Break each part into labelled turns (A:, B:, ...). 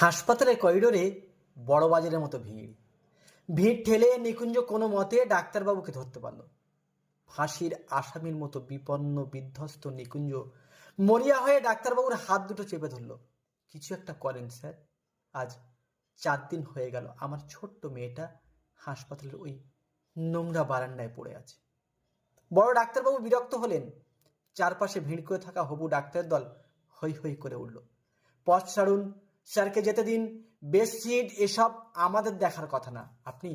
A: হাসপাতালের করিডোরে বড় বাজারের মতো ভিড়। ভিড় ঠেলে নিকুঞ্জ কোনো মতে ডাক্তারবাবুকে ধরতে পারল। ফাঁসির আসামির মতো বিপন্ন, বিধ্বস্ত নিকুঞ্জ মরিয়া হয়ে ডাক্তারবাবুর হাত দুটো চেপে ধরল। কিছু একটা করেন স্যার। আজ চার দিন হয়ে গেল। আমার ছোট্ট মেয়েটা হাসপাতালের ওই নোংরা বারান্দায় পড়ে আছে। বড় ডাক্তারবাবু বিরক্ত হলেন। চারপাশে ভিড় করে থাকা হবু ডাক্তারের দল হৈ হৈ করে উঠল। পথ ছাড়ুন স্যারকে যেতে দিন বেস সিট এসব আমাদের দেখার কথা না, আপনি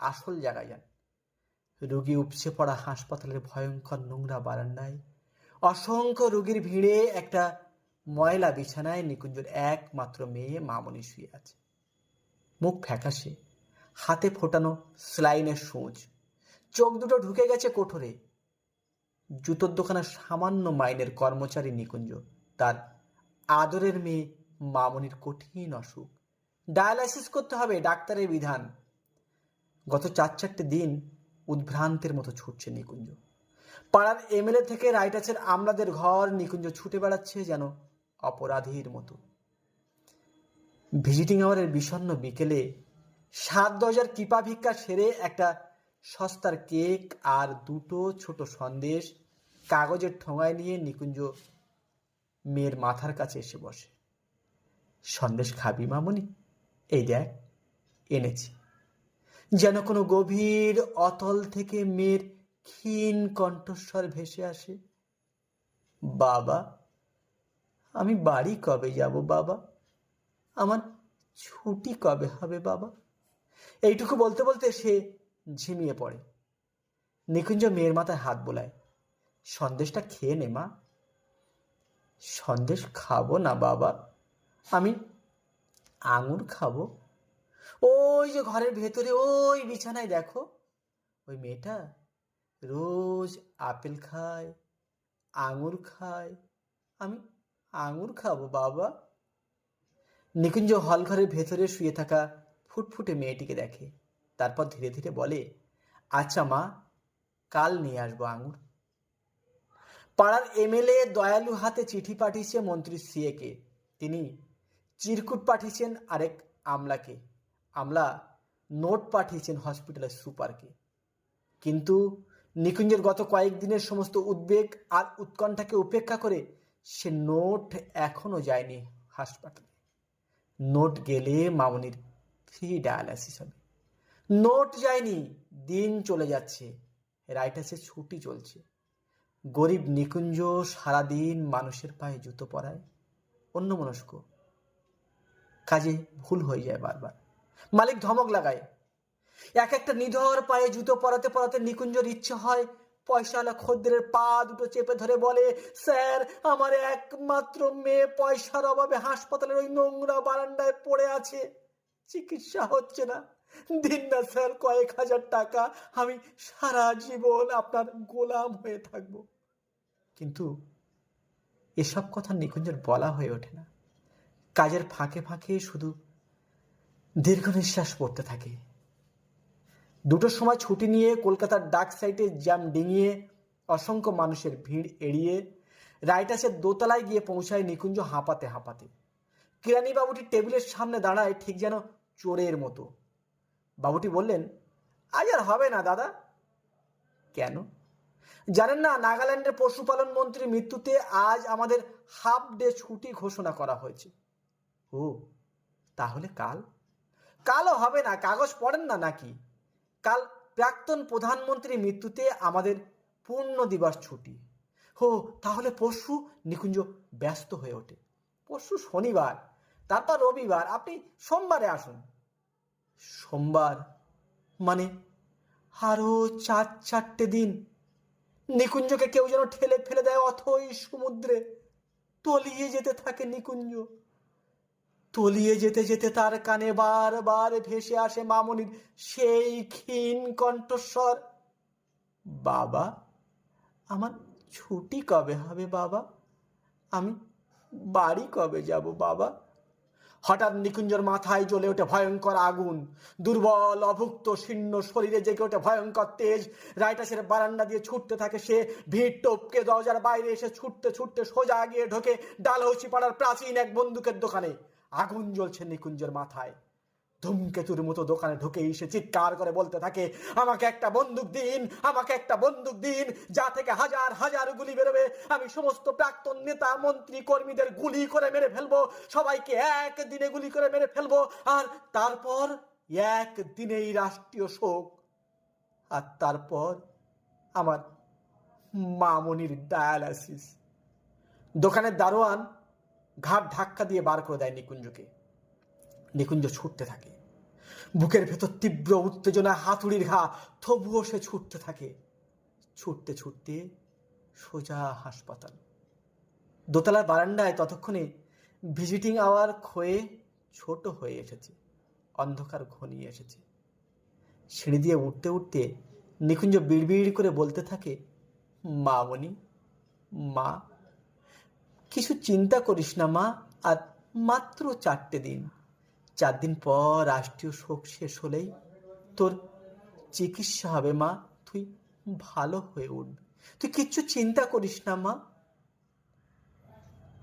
A: আসল জায়গায় যান। রুগী উপচে পড়া হাসপাতালের ভয়ঙ্কর নোংরা বারান্দায়, অসংখ্য রুগীর ভিড়ে একটা ময়লা বিছানায় নিকুঞ্জর একমাত্র মেয়ে মামনি শুয়ে আছে। মুখ ফ্যাকাশে, হাতে ফোটানো স্লাইনের সূচ। চোখ দুটো ঢুকে গেছে কোঠরে। জুতোর দোকানের সামান্য মাইনের কর্মচারী নিকুঞ্জ, তার আদরের মেয়ে মামনির কঠিন অসুখ। ডায়ালাইসিস করতে হবে ডাক্তারের বিধান। গত চার চারটে দিন উদ্ভ্রান্তের মতো ছুটছে নিকুঞ্জ। পাড়ার এমএলএ থেকে রাইটাসের আমলাদের ঘর নিকুঞ্জ ছুটে বেড়াচ্ছে যেন অপরাধীর মতো। ভিজিটিং আওয়ারের বিষণ্ণ বিকেলে সাত দশার কৃপা ভিক্ষা সেরে একটা সস্তার কেক আর দুটো ছোট সন্দেশ কাগজের ঠোঙায় নিয়ে নিকুঞ্জ মেয়ের মাথার কাছে এসে বসে। সন্দেশ খাবি মামনি? এই দেখ, এনেছি। যেন কোনো গভীর অতল থেকে মেয়ের ক্ষীণ কণ্ঠস্বর ভেসে আসে। বাবা, আমি বাড়ি কবে যাব বাবা? আমার ছুটি কবে হবে বাবা? এইটুকু বলতে বলতে সে ঝিমিয়ে পড়ে। নিকুঞ্জ মেয়ের মাথায় হাত বোলায়। সন্দেশটা খেয়ে নে মা। সন্দেশ খাব না বাবা। আমি আঙুর খাব। ওই যে ঘরের ভেতরে, ওই বিছানায় দেখো। ওই মেয়েটা রোজ আপেল খায়, আঙুর খায়। আমি আঙুর খাব, বাবা। নিকুঞ্জ হল ঘরের ভেতরে শুয়ে থাকা ফুটফুটে মেয়েটিকে দেখে। তারপর ধীরে ধীরে বলে আচ্ছা মা, কাল নিয়ে আসব আঙুর। পাড়ার এমএলএ দয়ালু হাতে চিঠি পাঠিয়েছে মন্ত্রী সিএকে। তিনি চিরকুট পাঠিয়েছেন আরেক আমলাকে। আমলা নোট পাঠিয়েছেন হসপিটালের সুপারকে। কিন্তু নিকুঞ্জের গত কয়েকদিনের সমস্ত উদ্বেগ আর উৎকণ্ঠাকে উপেক্ষা করে সে নোট এখনও যায়নি হাসপাতালে। নোট গেলে মামনির ফ্রি ডায়ালাইসিস হবে। নোট যায়নি, দিন চলে যাচ্ছে রাইটাসে ছুটি চলছে। গরিব নিকুঞ্জ সারাদিন মানুষের পায়ে জুতো পরায় অন্য মনস্ক কাজে ভুল হয়ে যায় বারবার। মালিক ধমক লাগায়। এক একটা নিধর পায়ে জুতো পরাতে পরাতে নিকুঞ্জর ইচ্ছে হয়। পয়সাওয়ালা খদ্দের পা দুটো চেপে ধরে বলে, স্যার, আমার একমাত্র মেয়ে পয়সার অভাবে হাসপাতালের ওই নোংরা বারান্দায় পড়ে আছে। চিকিৎসা হচ্ছে না। দিন না স্যার, কয়েক হাজার টাকা। আমি সারা জীবন আপনার গোলাম হয়ে থাকব। কিন্তু এসব কথা নিকুঞ্জের বলা হয়ে ওঠে না। কাজের ফাঁকে ফাঁকে শুধু দীর্ঘ নিঃশ্বাস পড়তে থাকে। দুটোর সময় ছুটি নিয়ে কলকাতার ডাক সাইটে জ্যাম ডিঙিয়ে অসংখ্য মানুষের ভিড় এড়িয়ে রাইটাসের দোতলায় গিয়ে পৌঁছায় নিকুঞ্জ হাঁপাতে হাঁপাতে। কিরানি বাবুটি টেবিলের সামনে দাঁড়ায় ঠিক যেন চোরের মতো। বাবুটি বললেন, আজ আর হবে না দাদা। কেন? জানেন না, নাগাল্যান্ডের পশুপালন মন্ত্রীর মৃত্যুতে আজ আমাদের হাফ ডে ছুটি ঘোষণা করা হয়েছে। ও, তাহলে কাল? কালও হবে না, কাগজ পড়েন না নাকি? কাল প্রাক্তন প্রধানমন্ত্রীর মৃত্যুতে আমাদের পূর্ণ দিবস ছুটি। হো তাহলে পরশু নিকুঞ্জ ব্যস্ত হয়ে ওঠে। পরশু শনিবার, তারপর রবিবার, আপনি সোমবারে আসুন। সোমবার? মানে আরও চার, চারটে দিন? নিকুঞ্জকে কেউ যেন ঠেলে ফেলে দেয় অথই সমুদ্রে। তলিয়ে যেতে থাকে নিকুঞ্জ। তলিয়ে যেতে যেতে তার কানে বারবার ভেসে আসে মামনির সেই ক্ষীণ কণ্ঠস্বর। বাবা, আমার ছুটি কবে হবে বাবা? আমি বাড়ি কবে যাব বাবা? হঠাৎ নিকুঞ্জর মাথায় জ্বলে ওঠে ভয়ঙ্কর আগুন। দুর্বল, অভুক্ত, শীর্ণ শরীরে জেগে ওঠে ভয়ঙ্কর তেজ। রাইটাসের বারান্দা দিয়ে ছুটতে থাকে সে। ভিড় টপকে দরজার বাইরে এসে ছুটতে ছুটতে সোজা গিয়ে ঢোকে ডালহৌসি পাড়ার প্রাচীন এক বন্দুকের দোকানে। আগুন জ্বলছে নিকুঞ্জের মাথায়। ধূমকেতুর মতো দোকানে ঢুকে এসে চিৎকার করে বলতে থাকে, আমাকে একটা বন্দুক দিন, আমাকে একটা বন্দুক দিন, যা থেকে হাজার হাজার গুলি বেরোবে। আমি সমস্ত প্রাক্তন নেতা, মন্ত্রী, কর্মীদের গুলি করে মেরে ফেলব। সবাইকে এক দিনে গুলি করে মেরে ফেলব। আর তারপর এক দিনেই রাষ্ট্রীয় শোক। আর তারপর আমার মামনির ডায়ালাসিস দোকানের দারোয়ান ঘাট ধাক্কা দিয়ে বার করে দেয় নিকুঞ্জকে। নিকুঞ্জ ছুটতে থাকে। বুকের ভেতর তীব্র উত্তেজনা, হাতুড়ির ঘা, তবুও সে ছুটতে থাকে। ছুটতে ছুটতে সোজা হাসপাতাল। দোতলার বারান্দায় ততক্ষণে ভিজিটিং আওয়ার ক্ষয়ে ছোট হয়ে এসেছে। অন্ধকার ঘনিয়ে এসেছে। সিঁড়ি দিয়ে উঠতে উঠতে নিকুঞ্জ বিড়বিড় করে বলতে থাকে, মা মামনি মা কিছু চিন্তা করিস না, মা। আর মাত্র চারটে দিন। চার দিন পর রাষ্ট্রীয় শোক শেষ হলেই তোর চিকিৎসা হবে, মা। তুই ভালো হয়ে উঠবি। তুই কিচ্ছু চিন্তা করিস না, মা।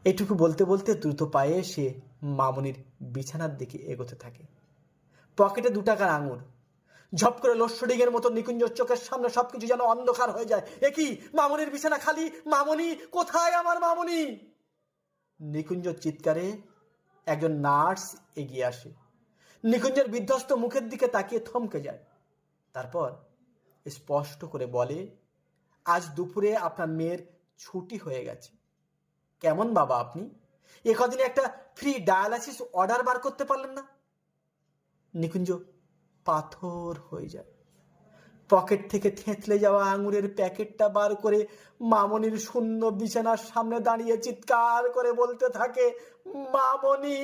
A: এটুকু বলতে বলতে দ্রুত পায়ে সে মামনির বিছানার দিকে এগোতে থাকে। পকেটে দু টাকার আঙুর। ঝপ করে লোডশেডিংয়ের মতো নিকুঞ্জ চোখের সামনে সবকিছু যেন অন্ধকার হয়ে যায়। এ কি? মামনির বিছানা খালি? মামনি, কোথায় আমার মামনি? নিকুঞ্জ চিৎকারে একজন নার্স এগিয়ে আসে। নিকুঞ্জের বিধ্বস্ত মুখের দিকে তাকিয়ে থমকে যায়। তারপর স্পষ্ট করে বলে, আজ দুপুরে আপনার মেয়ের ছুটি হয়ে গেছে। কেমন বাবা আপনি? এ কদিনে একটা ফ্রি ডায়ালাইসিস অর্ডার বার করতে পারলেন না? নিকুঞ্জ পাথর হয়ে যায়। পকেট থেকে থেঁতলে যাওয়া আঙুরের প্যাকেটটা বার করে মামনির শূন্য বিছানার সামনে দাঁড়িয়ে চিৎকার করে বলতে থাকে, মামনি,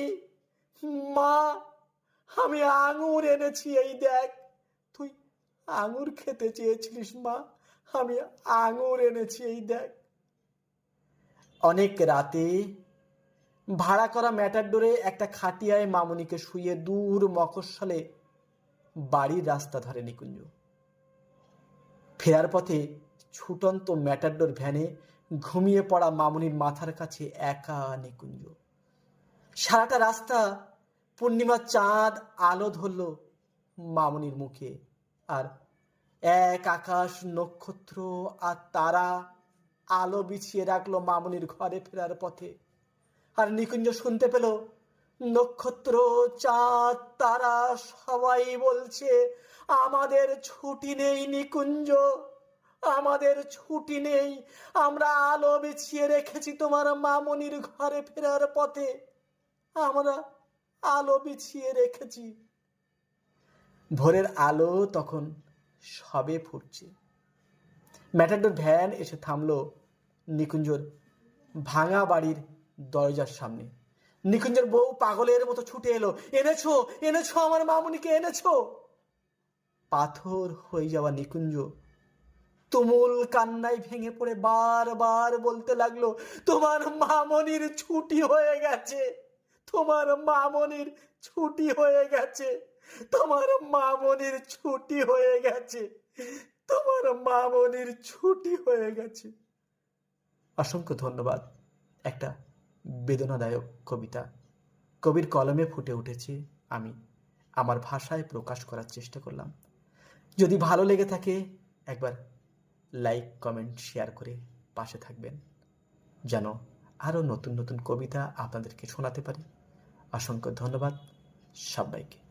A: মা, আমি আঙুর এনেছি, এই দেখ, তুই আঙুর খেতে চেয়েছিলিস, মা, আমি আঙুর এনেছি, এই দেখ। অনেক রাতে ভাড়া করা ম্যাটারডোরে একটা খাটিয়ায় মামনিকে শুয়ে দূর মকস্বলে বাড়ির রাস্তা ধরে নিকুঞ্জ। ফেরার পথে ছুটন্ত ম্যাটারডোর ভ্যানে ঘুমিয়ে পড়া মামুনির মাথার কাছে একা নিকুঞ্জ। সারাটা রাস্তা পূর্ণিমার চাঁদ আলো ধরল মামুনির মুখে আর এক আকাশ নক্ষত্র আর তারা আলো বিছিয়ে রাখল মামুনির ঘরে ফেরার পথে। আর নিকুঞ্জ শুনতে পেল নক্ষত্র, চাঁদ, তারা সবাই বলছে, আমাদের ছুটি নেই নিকুঞ্জ। আমাদের ছুটি নেই। আমরা আলো বিছিয়ে রেখেছি তোমার মামনির ঘরে ফেরার পথে। আমরা আলো বিছিয়ে রেখেছি। ভোরের আলো তখন সবে ফুটছে। ম্যাটাডোর ভ্যান এসে থামলো নিকুঞ্জর ভাঙা বাড়ির দরজার সামনে। নিকুঞ্জের বউ পাগলের মতো ছুটে এলো। এনেছো এনেছো আমার মামুনিকে, এনেছো। পাথর হয়ে যাওয়া নিকুঞ্জ তুমুল কান্নায় ভেঙে পড়ে বারবার বলতে লাগল, তোমার মামনির ছুটি হয়ে গেছে, তোমার মামনির ছুটি হয়ে গেছে, তোমার মামনির ছুটি হয়ে গেছে, তোমার মামনির ছুটি হয়ে গেছে। অসংখ্য ধন্যবাদ একটা বেদনাদায়ক কবিতা। কবির কলমে ফুটে উঠেছে আমি। আমার ভাষায় প্রকাশ করার চেষ্টা করলাম। যদি ভালো লেগে থাকে, একবার লাইক, কমেন্ট, শেয়ার করে পাশে থাকবেন। যেন আরও নতুন নতুন কবিতা আপনাদেরকে শোনাতে পারি। অসংখ্য ধন্যবাদ সবাইকে।